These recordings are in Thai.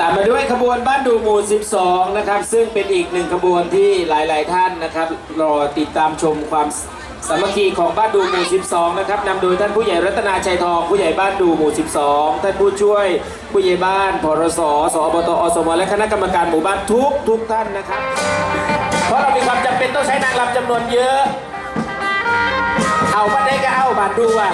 ตามมาด้วยขบวนบ้านดูหมู่ 12 นะครับ ซึ่งเป็นอีกหนึ่งขบวนที่หลาย ๆ ท่านนะครับรอติดตามชมความสามัคคีของบ้านดูหมู่ 12 นะครับนำโดยท่านผู้ใหญ่รัตนาชัยทอง ผู้ใหญ่บ้านดูหมู่ 12 ท่านผู้ช่วยผู้ใหญ่บ้านพรสสอบตอสมและคณะกรรมการหมู่บ้านทุกทุกท่านนะครับ เพราะเรามีความจำเป็นต้องใช้นางรำจำนวนเยอะ เอาบ้านได้ก็เอาบ้านดูอะ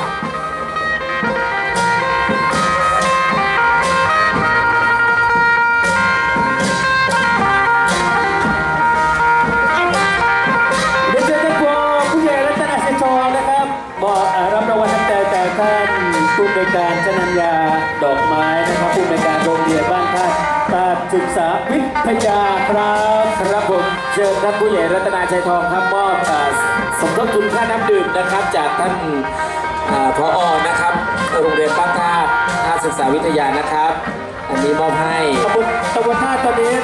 การชนัญญาดอกไม้นะครับผู้อำนการโรงเรียนบ้านท่าตาศึกษาวิทยาครับครับผมเชิญท่านผู้ใหญ่รัตนาชัยทองครับมอบสมทบทุนค่าน้ำดื่มนะครับ จากท่านอ่าพออนะครับโรงเรียนบ้านท่าท่าศึกษาวิทยานะครับ อันนี้มอบให้ตำบลตำบลท่าตอนนี้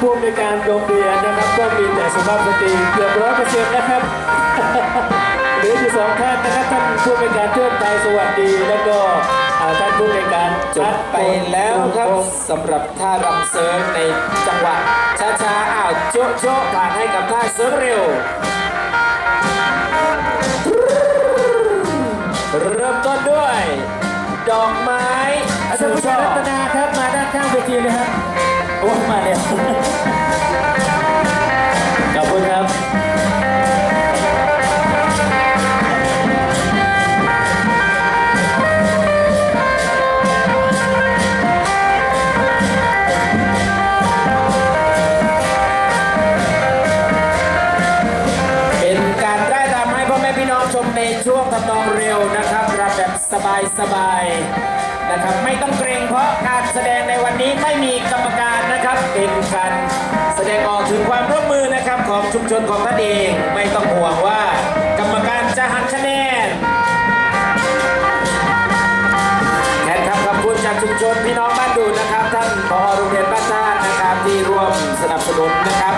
ผู้อำนการโรงเรียนนะครับก็มีแต่สุภาพสตรีเกือบร้อยเปอร์เซ็นต์นะครับหลืออยู่สองท่านนะครับท่านผู้อำนการเทิดไทยสวัสดีแล้วก็ ท่านผู้อำนวยการจบไปแล้วครับสำหรับท่ารำเซิร์ฟในจังหวะช้าๆอ้าวโจ๊ะโจ๊ะผ่านให้กับท่าเซิร์ฟเร็ว เริ่มต้นด้วย ดอกไม้อาจารย์ผู้ใหญ่รัตนาครับมาด้านข้างเวทีเลยครับโอ้มาแล้วขอบคุณครับ นองเร็วนะครับรับแบบสบายๆนะครับไม่ต้องเกรงเพราะการแสดงในวันนี้ไม่มีกรรมการนะครับเป็นการแสดงออกถึงความร่วมมือนะครับของชุมชนของท่านเองไม่ต้องห่วงว่ากรรมการจะหักคะแนนแทนคำขอบคุณจากชุมชนพี่น้องบ้านดูนะครับ ท่านพอโรงเรียนบ้านท่านะครับที่ร่วมสนับสนุนนะครับ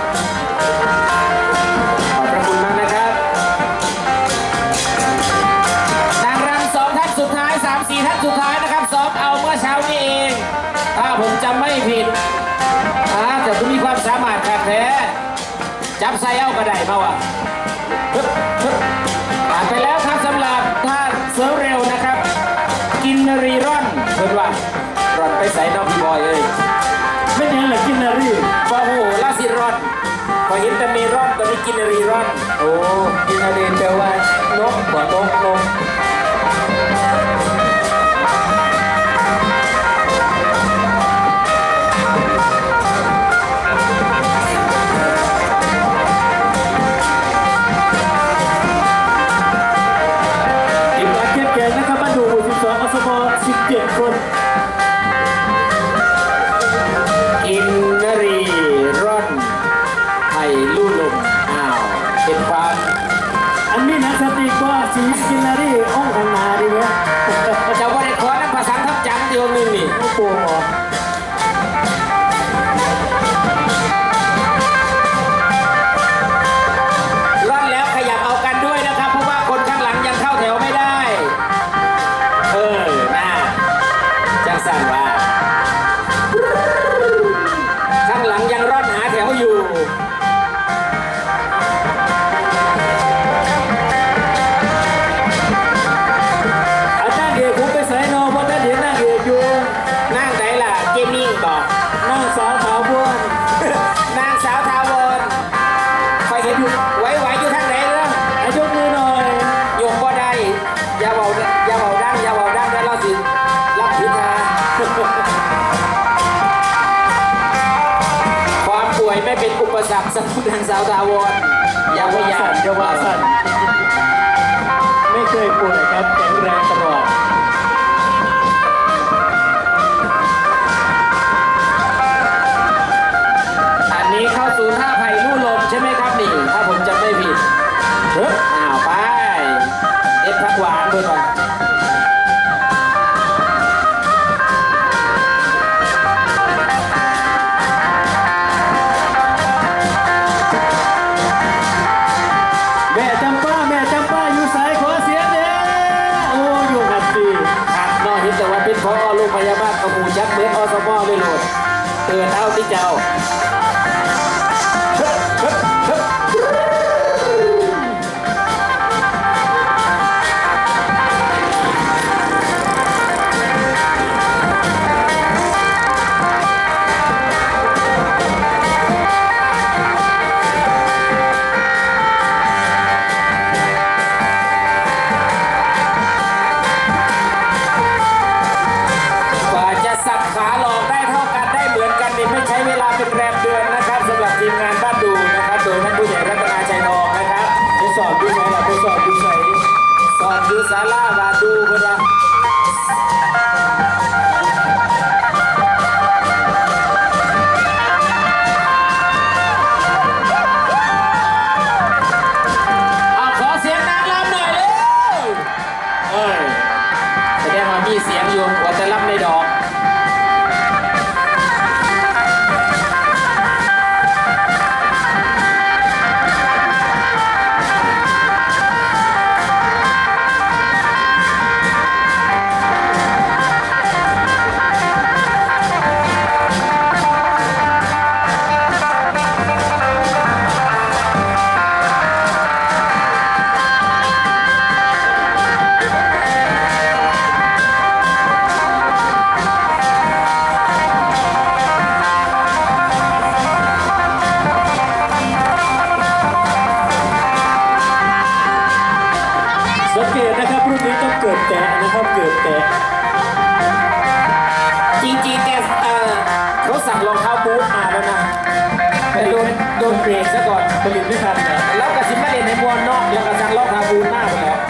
ไซเอากระไดมาวะฮึบฮึบผ่านไปแล้วครับสำหรับท่านเสือเร็วนะครับ กินรีร่อนเพิ่นว่าร่อนไปใส่นอกพี่บอยเลยไม่ยังเหลือกินนารีฟาโหลาสิร่อนพอเห็นแต่เมร่อนตอนนี้กินรีร่อน โอ้กินนารีแปลว่านกกว่านกนก สรรคสำหรับนางสาวทาวรอย่าพยายาสั่มนจะว่าสั่นไม่เคยป่วยครับแข็งแรงตลอดอันนี้เข้าสู่ท่าไผ่ลู่ลมใช่ไหมครับนี่ ถ้าผมจำไม่ผิดเฮ้ พยาบาลกระหูยักเบิดอสมอไม่โหลดเปิดเท้าที่เจ้า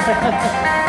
Thank you.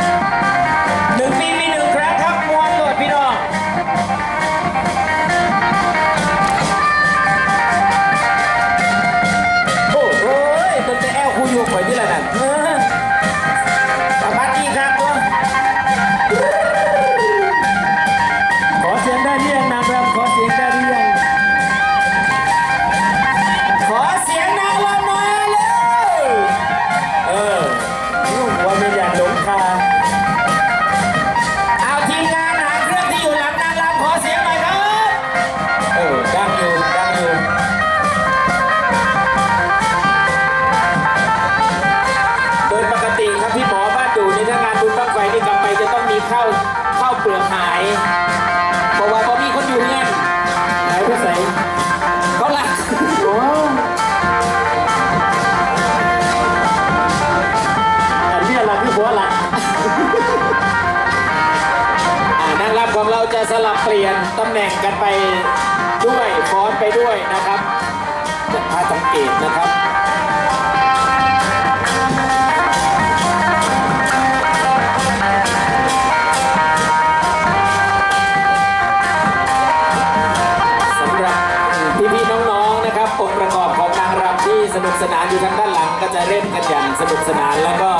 ไปจะต้องมีข้าวข้าวเปลือกหายเพราะว่าพอมีคนอยู่เงี้ยหายไปใส่เขาละโอ้แต่เนี่ยหลักที่หัวหลักนังรำของเราจะสลับเปลี่ยนตำแหน่งกันไปด้วยฟ้อนไปด้วยนะครับถ้าสังเกตนะครับ สนานแล้วก็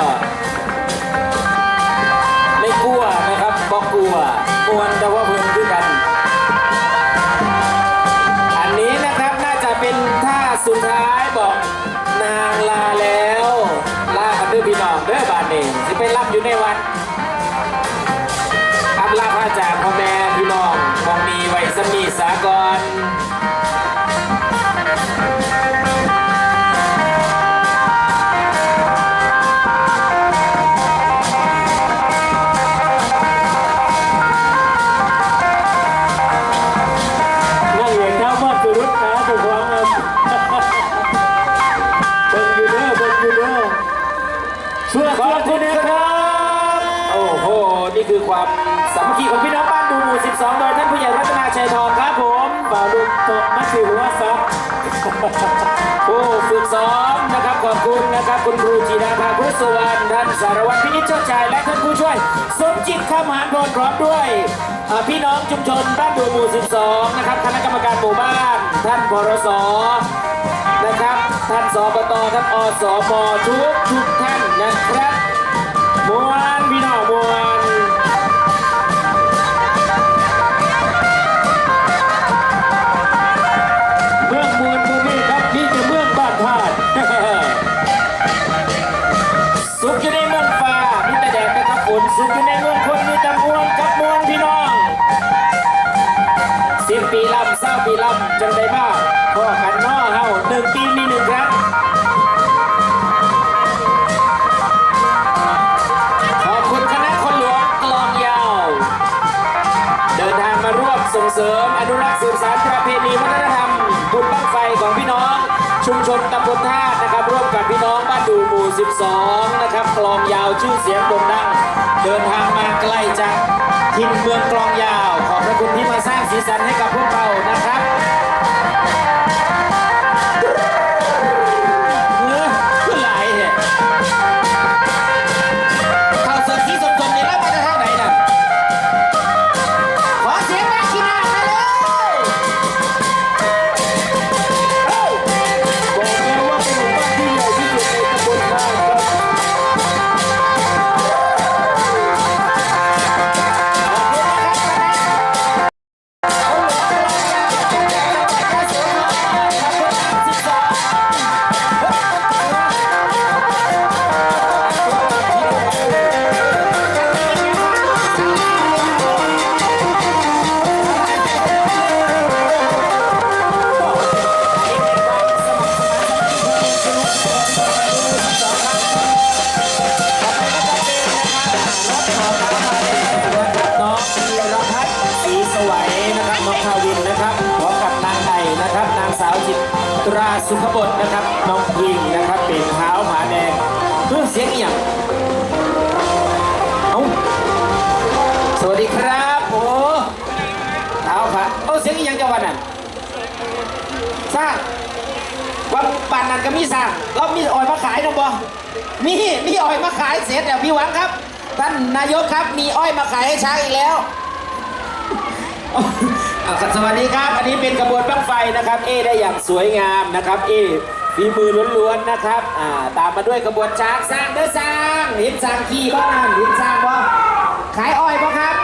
นี่คือความสามัคคีของพี่น้องบ้านดูหมู่ 12 โดยท่านผู้ใหญ่รัตนาชัยทองครับผมฝ่าลุงตกมัชิหัวซับโอ้ฝึกซ้อมนะครับขอบคุณนะครับ คุณครูจีนาภาพุทธสวรรณท่านสารวัตรพินิจเจ้าชายและท่านผู้ช่วยสมจิตข้ามหานพลพร้อมด้วยพี่น้องชุมชนบ้านดูหมู่ 12 นะครับคณะกรรมการหมู่บ้าน ท่านพรสนะครับท่านสบตท่านอสมทุกทุกท่านนะครับมวนพี่น้อง จังไดบ้าพ่ ชมชนตำบลท่านะครับ ร่วมกับพี่น้องบ้านดูหมู่ 12 นะครับกลองยาวชื่อเสียงโด่งดัง เดินทางมาใกล้จากทินเมืองกลองยาว ขอบพระคุณที่มาสร้างสีสันให้กับพวกเรานะครับ ทาวินนะครับพร้อมกับนางไก่นะครับ นางสาวจิตราสุขบดนะครับน้องพิงนะครับเป็นเท้าผาแดงเพื่อเสียงอหย่างเอ้าสวัสดีครับโอ้เท้าผาโอ้เสียงอหย่างจังหวัดน่ะสร้างว่าป่านนั้นก็มีสั่งเรามีอ้อยมาขายนะบอมีมีอ้อยมาขายเสร็จแล้วพี่หวังครับท่านนายกครับมีอ้อยมาขายให้ช้างอีกแล้ว สวัสดีครับ อันนี้เป็นกระบวนบั้งไฟนะครับ เอได้อย่างสวยงามนะครับ เอฝีมือล้วนๆนะครับ อ่า ตามมาด้วยกระบวนช้างสร้างเด้อสร้างห็นสร้างขี้บ้างห็นสร้างบ่ขายอ้อยบ้างครับ